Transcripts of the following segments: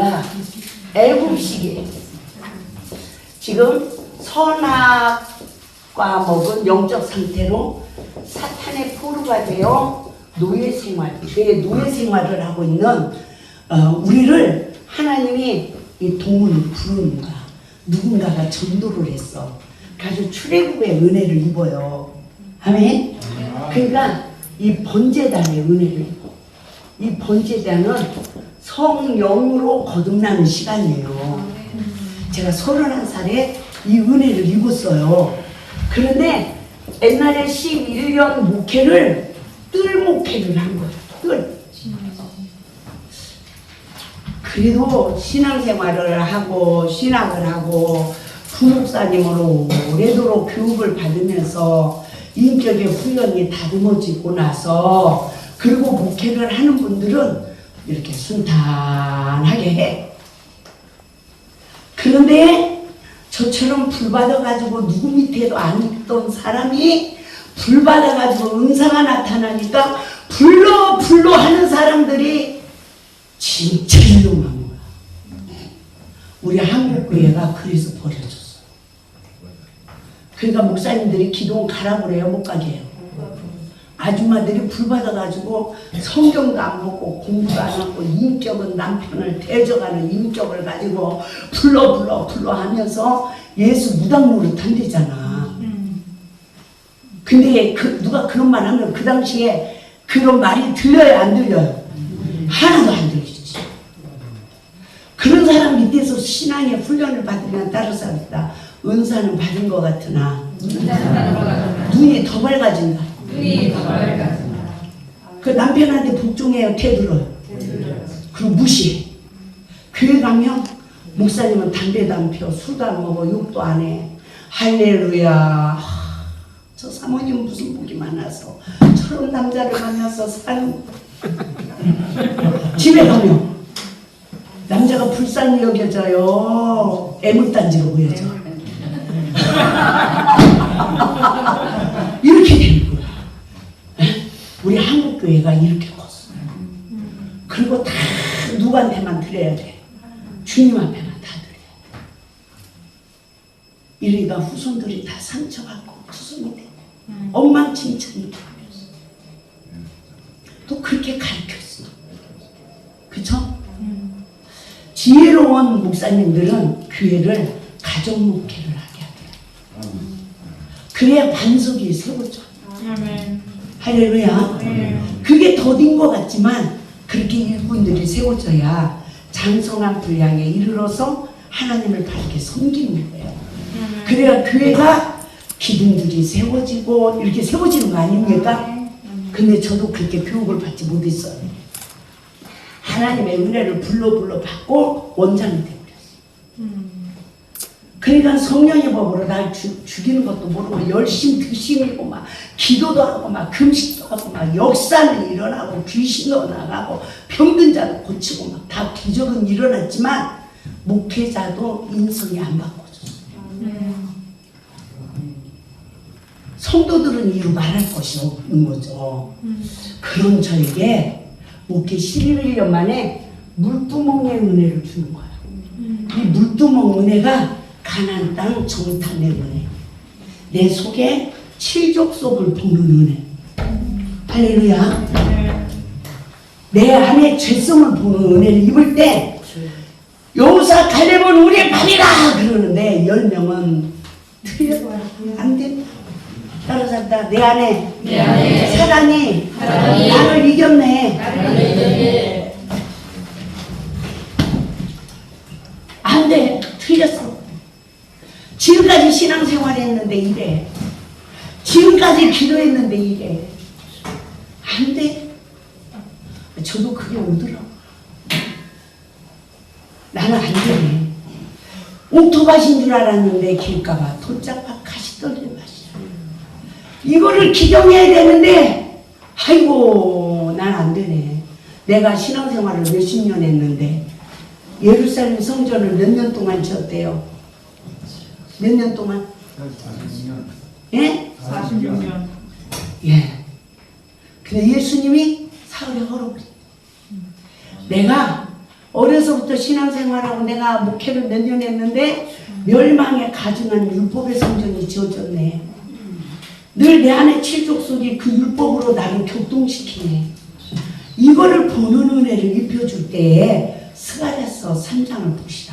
아니라 애국식이에요. 지금 선악과 먹은 영적 상태로 사탄의 포로가 되어 노예 생활, 죄의 노예 생활을 하고 있는 어, 우리를 하나님이 이 동문을 부르는 거야. 누군가가 전도를 했어. 그래서 출애굽의 은혜를 입어요. 아멘. 그러니까 이 번제단의 은혜를 입어. 이 번제단은 성령으로 거듭나는 시간이에요. 제가 31살에 이 은혜를 입었어요. 그런데 옛날에 11년 목회를 뜰 목회를 한 거예요. 뜰. 그래도 신앙생활을 하고 신학을 하고 부목사님으로 오래도록 교육을 받으면서 인격의 훈련이 다듬어지고 나서 그리고 목회를 하는 분들은 이렇게 순탄하게 해. 그런데 저처럼 불 받아가지고 누구 밑에도 안 있던 사람이 불 받아가지고 은사가 나타나니까 불러 불러 하는 사람들이 진짜 이용한 거야. 우리 한국 교회가 그래서 버려졌어. 그러니까 목사님들이 기도원 가라 그래요. 못 가게 해요. 아줌마들이 불 받아가지고 성경도 안 보고 공부도 안 하고 인격은 남편을 대적하는 인격을 가지고 불러 불러 불러 하면서 예수 무당 노릇 한대잖아. 근데 그, 누가 그런 말 하면 그 당시에 그런 말이 들려요 안 들려요? 하나도 안 들리지. 그런 사람 밑에서 신앙의 훈련을 받으면 따로 살다 은사는 받은 것 같으나 눈이 더 밝아진다. 눈이 더 밝아진다. 그 남편한테 복종해요 태들어요. 그리고 무시해. 교회 가면 목사님은 담배도 안 피워 술도 안 먹어 욕도 안 해. 할렐루야. 하, 저 사모님 무슨 복이 많아서 저런 남자를 만나서 사는 집에 가면 남자가 불쌍히 여겨져요. 애물단지로 보여져. 이렇게 되는 거야. 에? 우리 한국 교회가 이렇게 컸어. 그리고 다 누구한테만 드려야 돼. 주님 앞에만 다 드려야 돼. 이러니까 후손들이 다 상처받고 투성이 돼. 엉망진창이 되면서. 또 그렇게 가르쳤어. 그쵸? 지혜로운 목사님들은 교회를 가정 목회를 하게 하더라. 그래야 반석이 세워져. 할렐루야. 그게 더딘 것 같지만 그렇게 일꾼들이 세워져야 장성한 분량에 이르러서 하나님을 바르게 섬기는 거예요. 그래야 교회가 기둥들이 세워지고 이렇게 세워지는 거 아닙니까? 근데 저도 그렇게 교육을 받지 못했어요. 하나님의 은혜를 불러 불러 받고 원장이 되버렸어요. 그러니까 성령의 법으로 날 주, 죽이는 것도 모르고 열심히 드시고 막 기도도 하고 막 금식도 하고 막 역사는 일어나고 귀신도 나가고 병든 자도 고치고 막 다 기적은 일어났지만 목회자도 인성이 안 바꿔졌어요. 성도들은 이루 말할 것이 없는 거죠. 그런 저에게 목회 11년 만에 물두멍의 은혜를 주는 거예요. 이 물두멍 은혜가 가난 땅 정탐의 은혜. 내 속에 칠족 속을 보는 은혜. 할렐루야. 내 안에 죄성을 보는 은혜를 입을 때 여호사 갈렙은 우리의 밥이다 그러는데 열 명은 틀려 안 된다. 따라잡다 내 안에 내 안에 사랑이 사랑이 나를 이겼네. 안 돼. 틀렸어. 지금까지 신앙생활 했는데 이래. 지금까지 기도했는데 이래. 안 돼. 저도 그게 오더라고. 나는 안 되네. 옥토밭인 줄 알았는데 길가가 도짝밭 가시 떨리는 맛이야. 이거를 기경해야 되는데, 아이고, 난 안 되네. 내가 신앙생활을 몇십 년 했는데, 예루살렘 성전을 몇 년 동안 지었대요. 몇 년 동안? 예? 46년. 예. 근데 예수님이 사흘에 걸어버려. 내가 어려서부터 신앙생활하고 내가 목회를 몇 년 했는데 멸망에 가증한 율법의 성전이 지어졌네. 늘 내 안에 칠족속이 그 율법으로 나를 격동시키네. 이거를 보는 은혜를 입혀줄 때에 스가랴서 3장을 보시라고.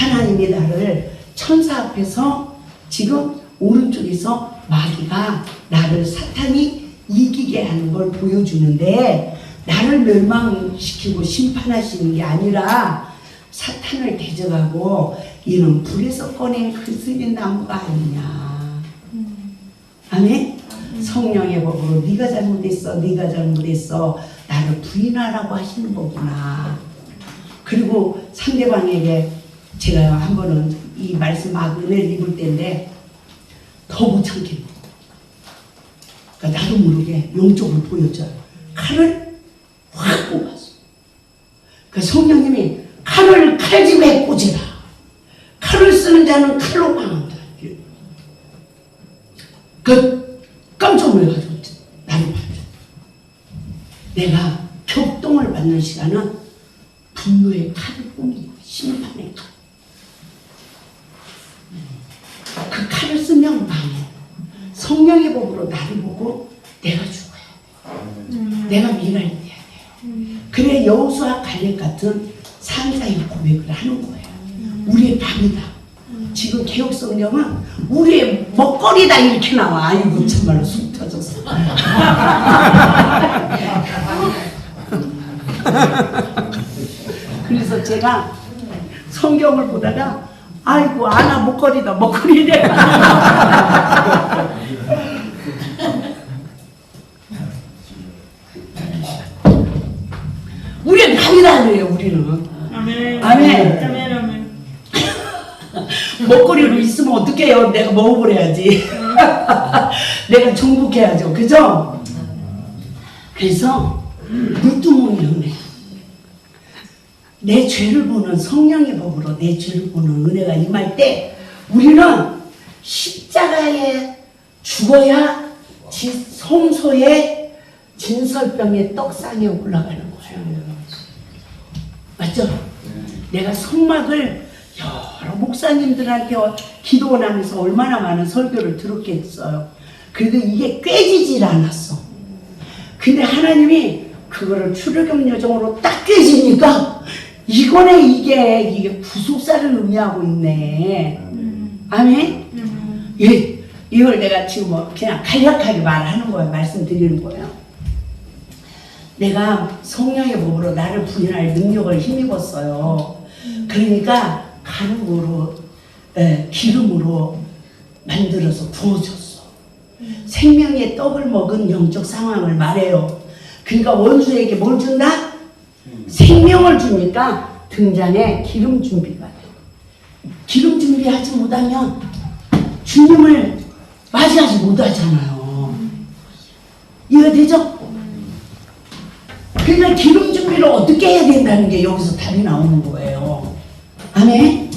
하나님이 나를 천사 앞에서 지금 오른쪽에서 마귀가 나를 사탄이 이기게 하는 걸 보여주는데 나를 멸망시키고 심판하시는 게 아니라 사탄을 대적하고 이는 불에서 꺼낸 그슬린 나무가 아니냐. 아멘. 성령의 법으로 네가 잘못했어, 네가 잘못했어, 나를 부인하라고 하시는 거구나. 그리고 상대방에게 제가 한 번은 이 말씀 막 은혜를 입을 때인데 더 못 참겠고 그러니까 나도 모르게 영적으로 보였죠. 칼을 확 뽑았어. 그 성령님이 칼을 칼집에 꽂으라. 칼을 쓰는 자는 칼로 망한다. 그 깜짝 놀라가지고 나를 봤죠. 내가 격동을 받는 시간은 분노의 칼을 뿜고 심판의 칼. 그 칼을 쓰면 망해. 성령의 법으로 나를 보고 내가 죽어야 돼. 내가 미랄 돼야 돼요. 그래 여호수아 갈렙 같은 산사의 고백을 하는 거예요. 우리의 밥이다. 지금 개혁 성령은 우리의 먹거리다 이렇게 나와. 아이고 정말로 속 터졌어. 그래서 제가 성경을 보다가 아이고 아나 먹거리다 먹거리래. 우리는 밥이다 그래요 우리는. 아멘. 아멘. 아멘. 아멘. 먹거리로 있으면 어떡해요? 내가 먹어버려야지. 내가 정복해야죠. 그죠? 그래서 은혜. 내 죄를 보는 성령의 법으로 내 죄를 보는 은혜가 임할 때 우리는 십자가에 죽어야 지, 성소의 진설병의 떡상에 올라가는 거예요. 맞죠? 내가 성막을 여러 목사님들한테 기도를 하면서 얼마나 많은 설교를 들었겠어요. 그래도 이게 꿰지질 않았어. 근데 하나님이 그거를 출애굽 여정으로 딱 꿰지니까 이거네 이게 이게 구속사를 의미하고 있네. 아멘. 음. 예, 이걸 내가 지금 뭐 그냥 간략하게 말하는 거예요. 말씀드리는 거예요. 내가 성령의 법으로 나를 부인할 능력을 힘입었어요. 그러니까 가루로 에, 기름으로 만들어서 부어줬어. 생명의 떡을 먹은 영적 상황을 말해요. 그러니까 원수에게 뭘 준다? 생명을 주니까 등잔에 기름 준비가 돼. 기름 준비하지 못하면 주님을 맞이하지 못하잖아요. 이해 되죠? 그러니까 기름 준비를 어떻게 해야 된다는 게 여기서 답이 나오는 거예요. 아멘?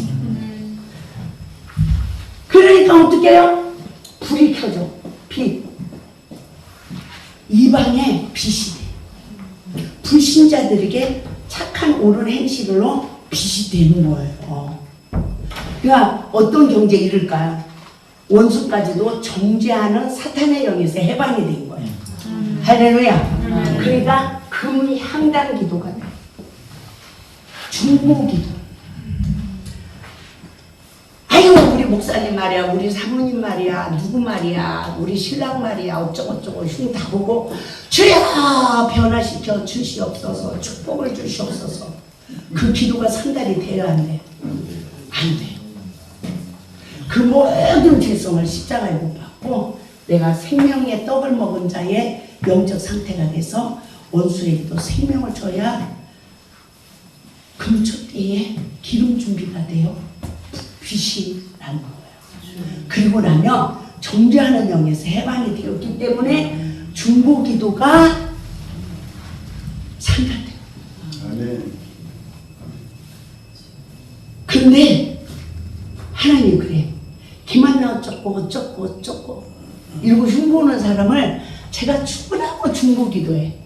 그러니까 어떻게 해요? 불이 켜져. 빛. 이 방에 빛이 돼. 불신자들에게 착한 옳은 행실로 빛이 되는 거예요. 그러니까 어떤 경제 이럴까요? 원수까지도 정죄하는 사탄의 영에서 해방이 된 거예요. 할렐루야. 그러니까 금이 향단 기도가 돼. 중보 기도. 아유 우리 목사님 말이야 우리 사모님 말이야 누구 말이야 우리 신랑 말이야 어쩌고저쩌고 흉 다 보고 주여 변화시켜 주시옵소서 축복을 주시옵소서 그 기도가 상달이 돼야 안 돼? 안 돼. 그 모든 죄성을 십자가에 못 받고 내가 생명의 떡을 먹은 자의 영적 상태가 돼서 원수에게도 생명을 줘야 금초대에 기름 준비가 돼요. 빛이 나는 거예요. 그리고 나면 정죄하는 영에서 해방이 되었기 때문에 중보 기도가 상달돼요. 아멘. 근데 하나님 그래. 김한나 어쩌고 어쩌고 어쩌고 이러고 흉보는 사람을 제가 충분하고 중보 기도해.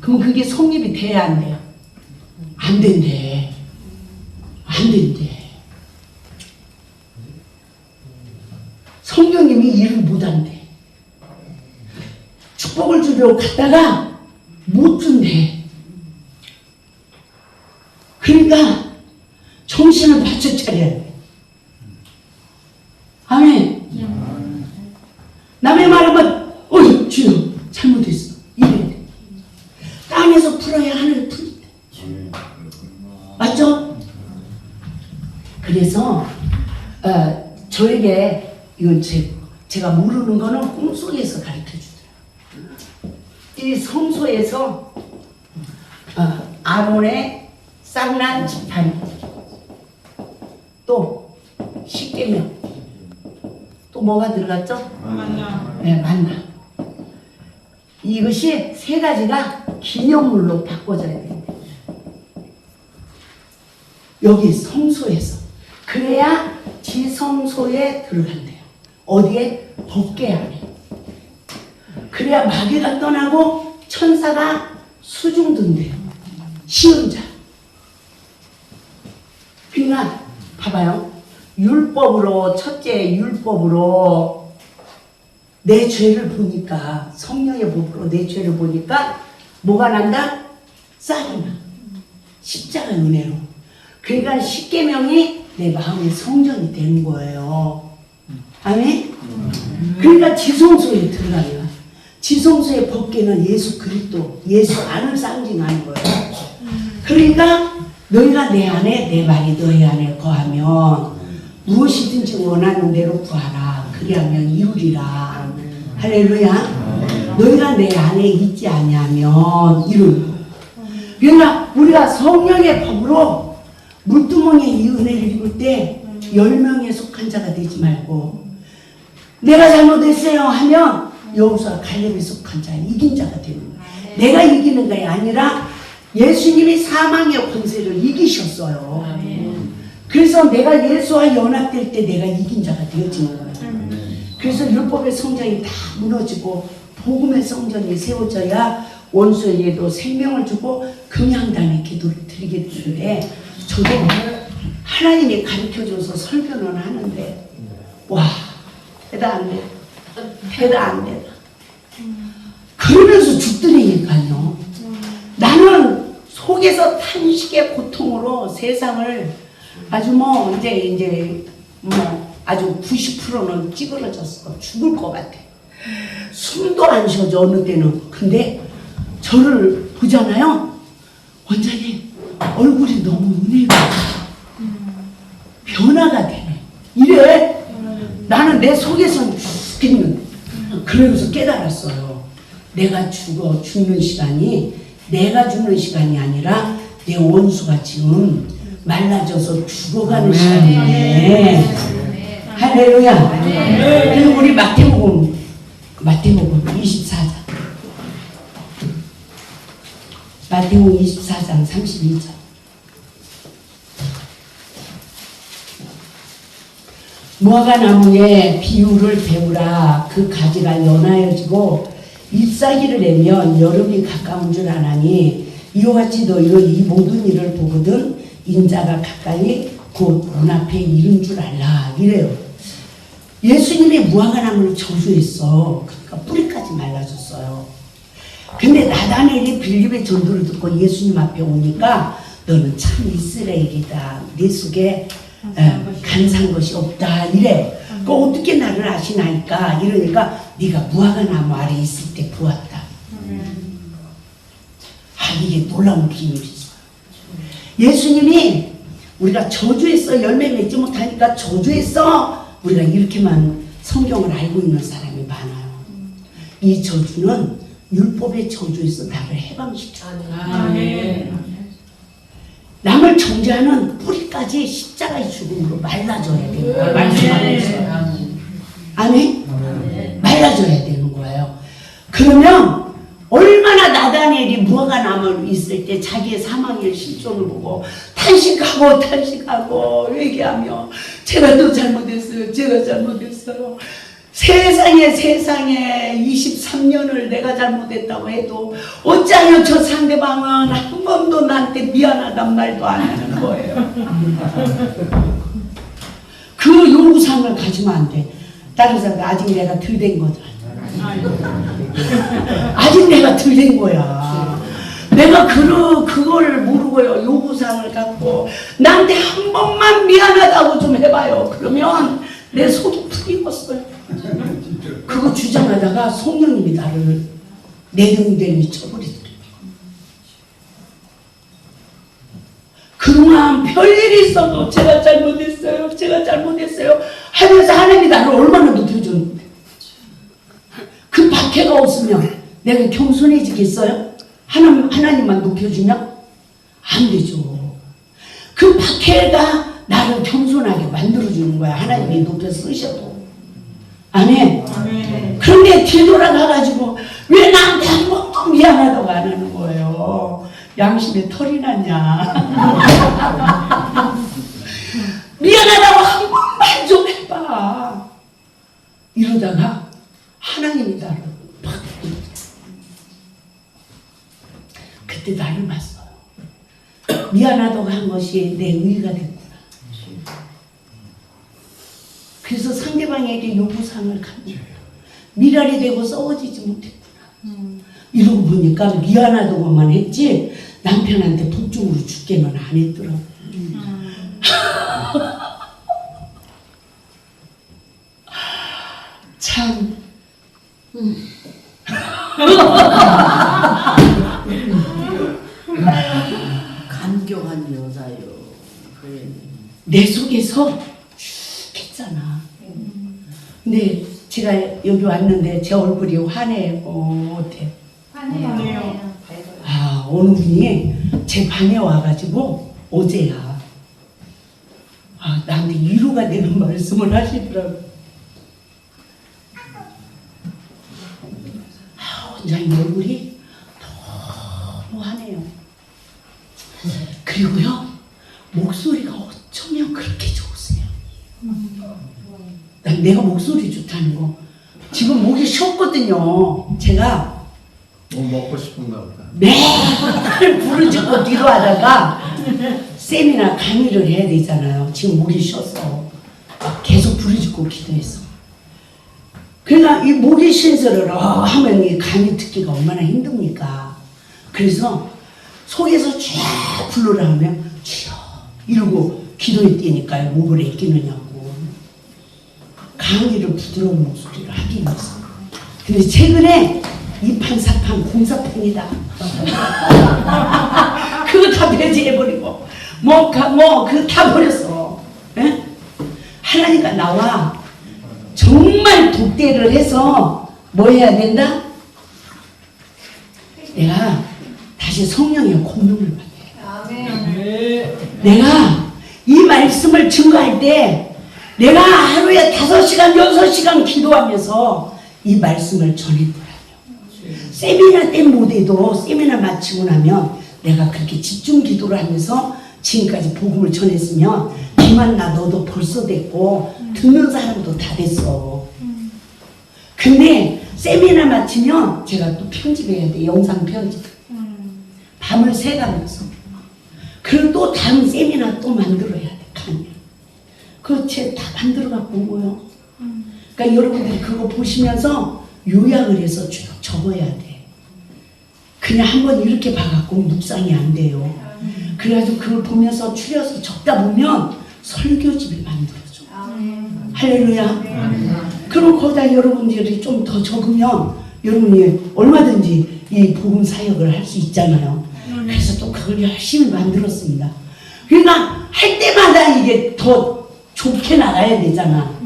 그럼 그게 성립이 돼야 안 돼요. 안 된대. 안 된대. 성령님이 일을 못한대. 축복을 주려고 갔다가 못 준대. 그러니까 정신을 바쳐 차려야 돼. 아멘. 남의 말하면 어이 주여 잘못했어 이래야 돼. 땅에서 풀어야 하늘 풀린다. 맞죠? 그래서 어, 저에게 이건 제, 제가 모르는 거는 꿈속에서 가르쳐 주더라고요. 이 성소에서 어, 아론의 쌍난 지팡이 또 십계명 또 뭐가 들어갔죠? 만나. 네, 만나. 이것이 세 가지가 기념물로 바꿔져야 됩니다. 여기 성소에서. 그래야 지성소에 들어간대요. 어디에? 법계 안에. 그래야 마귀가 떠나고 천사가 수중든대요. 쉬운 자. 그러니까 봐봐요. 율법으로 첫째 율법으로 내 죄를 보니까 성령의 법으로 내 죄를 보니까 뭐가 난다? 쌀이 나. 십자가 은혜로. 그러니까 십계명이 내 마음의 성전이 되는 거예요. 아멘? 그러니까 지성소에 들어가면 지성소의 법계는 예수 그리스도, 예수 안을 상징하는 거예요. 그러니까 너희가 내 안에 내 말이 너희 안에 거하면 무엇이든지 원하는 대로 구하라. 그리하면 이루리라. 할렐루야. 너희가 내 안에 있지 아니하면 이루리. 그러니까 우리가 성령의 법으로 물두멍에 이 은혜를 입을 때 열 명에 속한 자가 되지 말고 내가 잘못했어요 하면 여호수아 갈렙에 속한 자 이긴 자가 되는 거야. 내가 이기는 게 아니라 예수님이 사망의 권세를 이기셨어요. 그래서 내가 예수와 연합될 때 내가 이긴 자가 되어지는 거예요. 그래서 율법의 성전이 다 무너지고 복음의 성전이 세워져야 원수에게도 생명을 주고 금양단의 기도를 드리게 되는데 저도 하나님이 가르쳐줘서 설교는 하는데 와 대다 안 돼. 대다 안 돼. 그러면서 죽더라니까요. 나는 속에서 탄식의 고통으로 세상을 아주 뭐 이제 이제 뭐 아주 90%는 찌그러졌어. 죽을 것 같아. 숨도 안 쉬어져 어느 때는. 근데 저를 보잖아요. 원장님 얼굴이 너무 은혜가 되네. 이래 나는 내 속에선 죽겠는데 그러면서 깨달았어요. 내가 죽어 죽는 시간이 내가 죽는 시간이 아니라 내 원수가 지금 말라져서 죽어가는 시간이네. 할렐루야. 그리고 우리 마태복음 마태복음 24장 마태복음 24장 32절 무화과 나무의 비유를 배우라. 그 가지가 연하여지고 잎사귀를 내면 여름이 가까운 줄 아나니 이와 같이 너희가 이 모든 일을 보거든 인자가 가까이 곧 눈앞에 이른 줄 알라. 이래요. 예수님이 무화과 나무를 저주했어. 그러니까 뿌리까지 말라졌어요. 근데 나다니엘이 빌립의 전도를 듣고 예수님 앞에 오니까 너는 참 이스라엘이다. 내 속에 에, 간사한 것이 없다 이래. 그 어떻게 나를 아시나이까 이러니까 네가 무화과 나무 아래 있을 때 보았다. 아 이게 놀라운 비밀이 있어요. 예수님이 우리가 저주했어 열매 맺지 못하니까 저주했어 우리가 이렇게만 성경을 알고 있는 사람이 많아요. 이 저주는 율법의 저주에서 나를 해방시켜. 아멘. 남을 정죄하는 뿌리까지 십자가의 죽음으로 말라져야 되는 거예요. 말씀하고 있어요. 아멘? 말라져야 되는 거예요. 그러면 얼마나 나다니엘이 무화과 나무 있을 때 자기의 사망의 실존을 보고 탄식하고 탄식하고 얘기하며 제가 또 잘못했어요. 제가 잘못했어요. 세상에 세상에 23년을 내가 잘못했다고 해도 어쩌면 저 상대방은 한 번도 나한테 미안하단 말도 안 하는 거예요. 그 요구사항을 가지면 안 돼. 다른 사람 아직 내가 덜 된 거다. 아직 내가 덜 된 거야. 내가 그 그걸 모르고요 요구사항을 갖고 나한테 한 번만 미안하다고 좀 해봐요. 그러면 내 속이 풀리겠어요. 그거 주장하다가 성령님이 나를 내등대니 쳐버리더래요. 그동안 별일이 있어도 제가 잘못했어요. 제가 잘못했어요. 하면서 하나님이 나를 얼마나 높여줬는데. 그 박해가 없으면 내가 겸손해지겠어요? 하나님, 하나님만 높여주면? 안 되죠. 그 박해가 나를 겸손하게 만들어주는 거야. 하나님이 높여 쓰셔도. 아멘. 아멘. 그런데 뒤돌아가가지고 왜 나한테 한 번도 미안하다고 안 하는 거예요? 양심에 털이 났냐? 미안하다고 한 번만 좀 해봐. 이러다가 하나님이 나를 팍 그때 나를 봤어요. 미안하다고 한 것이 내 의의가 됐구나. 그래서 상대방에게 요구사항을 감죠. 미랄이 되고 썩어지지 못했구나. 이러고 보니까 미안하다고만 했지 남편한테 복종으로 죽게는 안 했더라고. 참 감격한 여자요. 그래. 내 속에서 쭉 했잖아. 근데 제가 여기 왔는데 제 얼굴이 환해요. 어때? 화내요. 아, 어느 분이 제 방에 와가지고 어제야. 아, 나한테 위로가 되는 말씀을 하시더라고. 아, 원장님 얼굴이 너무 환해요. 그리고요, 목소리가 어쩌면 그렇게. 난 내가 목소리 좋다는 거. 지금 목이 쉬었거든요. 제가 뭐 먹고 싶은가 보다. 매일 부르짖고 뒤로 하다가 세미나 강의를 해야 되잖아요. 지금 목이 쉬었어. 계속 부르짖고 기도했어. 그러니까 이 목이 쉰소를 어 하면 이 강의 듣기가 얼마나 힘듭니까? 그래서 속에서 쫙 불러라 하면 주여 이러고 기도에 뛰니까요. 목을 애끼느냐 고. 강의를 부드러운 목소리로 하기 위해서. 근데 최근에 이판사판 공사판이다. 그거 다 배제해버리고 뭐뭐 다 버렸어. 예? 하나니까 나와 정말 독대를 해서 뭐 해야 된다? 내가 다시 성령의 권능을 받아야 돼. 내가 이 말씀을 증거할 때 내가 하루에 다섯 시간, 여섯 시간 기도하면서 이 말씀을 전했더라고요. 세미나 때 못해도 세미나 마치고 나면 내가 그렇게 집중 기도를 하면서 지금까지 복음을 전했으면 김한나 너도 벌써 됐고 듣는 사람도 다 됐어. 근데 세미나 마치면 제가 또 편집해야 돼 영상 편집. 밤을 새가면서 그리고 또 다음 세미나 또 만들어야 돼 강의. 그책 다 만들어 갖고 온 거예요. 그러니까 여러분들이 그거 보시면서 요약을 해서 쭉 적어야 돼. 그냥 한번 이렇게 봐갖고 묵상이 안 돼요. 그래가지고 그걸 보면서 추려서 적다 보면 설교집을 만들어줘. 할렐루야. 그럼 거기다 여러분들이 좀 더 적으면 여러분이 얼마든지 이 복음 사역을 할 수 있잖아요. 그래서 또 그걸 열심히 만들었습니다. 그러니까 할 때마다 이게 더 좋게 나가야 되잖아.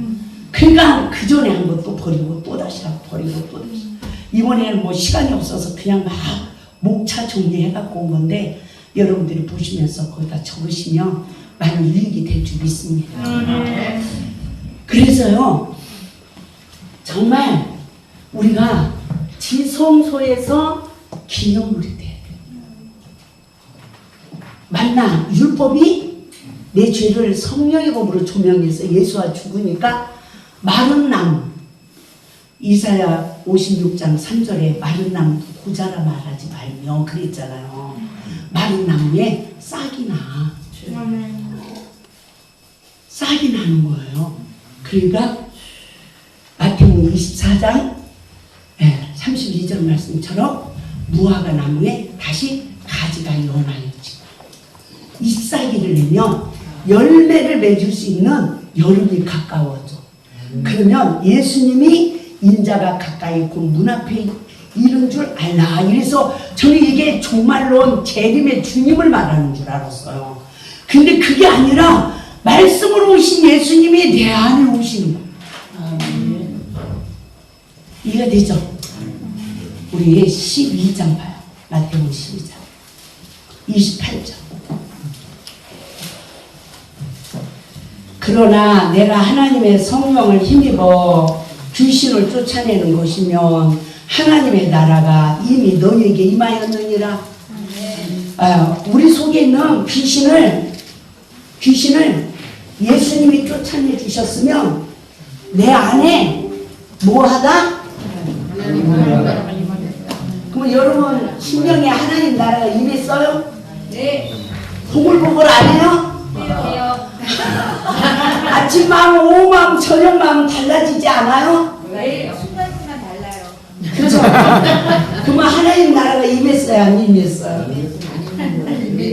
그러니까 그 전에 한번또 버리고 또 다시 하고 버리고 또 다시. 이번에는 뭐 시간이 없어서 그냥 막 목차 정리해갖고 온 건데 여러분들이 보시면서 거기다 적으시면 많은 유익이 될 줄 믿습니다. 그래서요, 정말 우리가 지성소에서 기념물이 돼야 돼요. 맞나? 율법이 내 죄를 성령의 법으로 조명해서 예수와 죽으니까 마른 나무, 이사야 56장 3절에 마른 나무 고자라 말하지 말며 그랬잖아요. 마른 나무에 싹이 나. 싹이 나는 거예요. 그러니까 마태복음 24장 32절 말씀처럼 무화과 나무에 다시 가지가 연하여지고 잎사귀를 내면 열매를 맺을 수 있는 여름이 가까워져. 그러면 예수님이 인자가 가까이 있고 문 앞에 이런 줄 알라. 이래서 저는 이게 정말로 재림의 주님을 말하는 줄 알았어요. 근데 그게 아니라 말씀으로 오신 예수님이 내 안에 오시는 거예요. 이해가 되죠? 우리 12장 봐요. 마태복음 12장. 28절. 그러나 내가 하나님의 성령을 힘입어 귀신을 쫓아내는 것이면 하나님의 나라가 이미 너희에게 임하였느니라. 아, 우리 속에 있는 귀신을 귀신을 예수님이 쫓아내 주셨으면 내 안에 뭐하다? 그럼 여러분 신령에 하나님 나라가 임했어요? 네. 보글보글 안 해요? 해요. 아침 마음, 오후 마음, 저녁 마음 달라지지 않아요? 네. 순간순간 달라요. 그죠? 그러면 하나님 나라가 임했어요, 안 임했어요?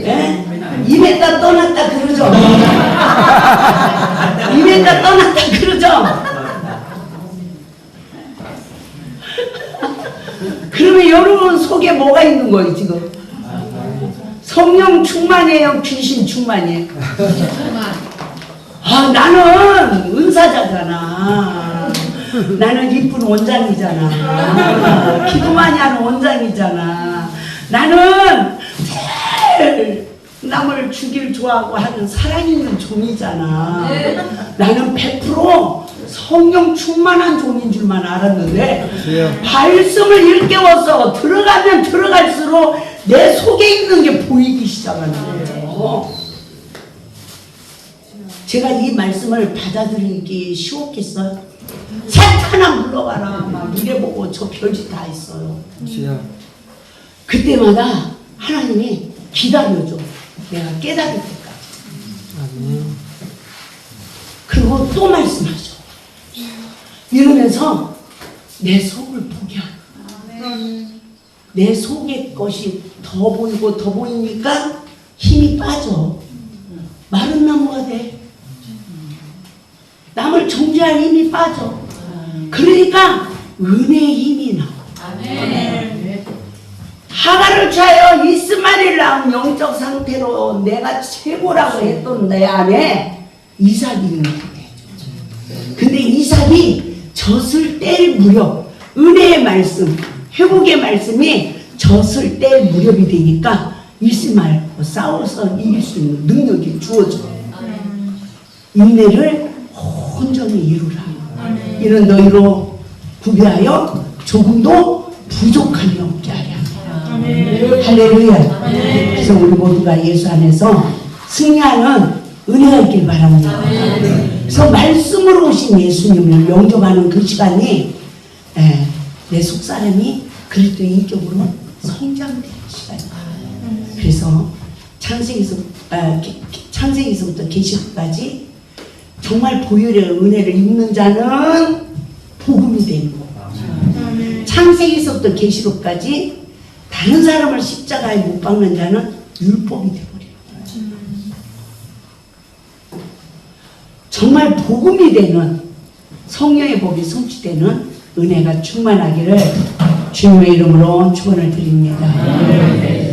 예? 임했다 떠났다 그러죠? 임했다 떠났다 그러죠? 그러면 여러분 속에 뭐가 있는 거예요, 지금? 성령 충만이에요, 귀신 충만이에요? 아, 나는 은사자잖아. 나는 이쁜 원장이잖아. 기도 많이 하는 원장이잖아. 나는 제일 남을 죽일 좋아하고 하는 사랑 있는 종이잖아. 나는 100% 성령 충만한 종인 줄만 알았는데 말씀을 일깨워서 들어가면 들어갈수록 내 속에 있는 게 보이기 시작하는 거예요. 제가 이 말씀을 받아들이기 쉬웠겠어요? 사탄아 물러가라 막 이래 보고 저 별짓 다 했어요. 그때마다 하나님이 기다려줘. 내가 깨달을 때까지. 그리고 또 말씀하죠. 이러면서 내 속을 보게 하는 내 속의 것이 더 보이고 더 보이니까 힘이 빠져. 마른 나무가 돼. 남을 정죄할 힘이 빠져. 그러니까 은혜의 힘이 나와. 취하여 이스마엘을 낳은 영적 상태로 내가 최고라고 했던 내 안에 이삭이 있는 거예요. 근데 이삭이 젖을 뗄 무렵 은혜의 말씀, 회복의 말씀이 젖을 뗄 무렵이 되니까 이스마엘 싸워서 이길 수 있는 능력이 주어져. 인내를 온전히 이루라. 이는 너희로 구비하여 조금도 부족함이 없게 하랴. 할렐루야. 그래서 우리 모두가 예수 안에서 승리하는 은혜가 있길 바랍니다. 그래서 말씀으로 오신 예수님을 영접하는 그 시간이 에, 내 속사람이 그리스도 인격으로 성장되는 시간이다. 그래서 창세기서 아, 창세기서부터 계시록까지 정말 보혈의 은혜를 입는 자는 복음이 되는 거. 창세기서부터 계시록까지 다른 사람을 십자가에 못 박는 자는 율법이 되버려. 정말 복음이 되는 성령의 법이 성취되는 은혜가 충만하기를 주님의 이름으로 축원을 드립니다.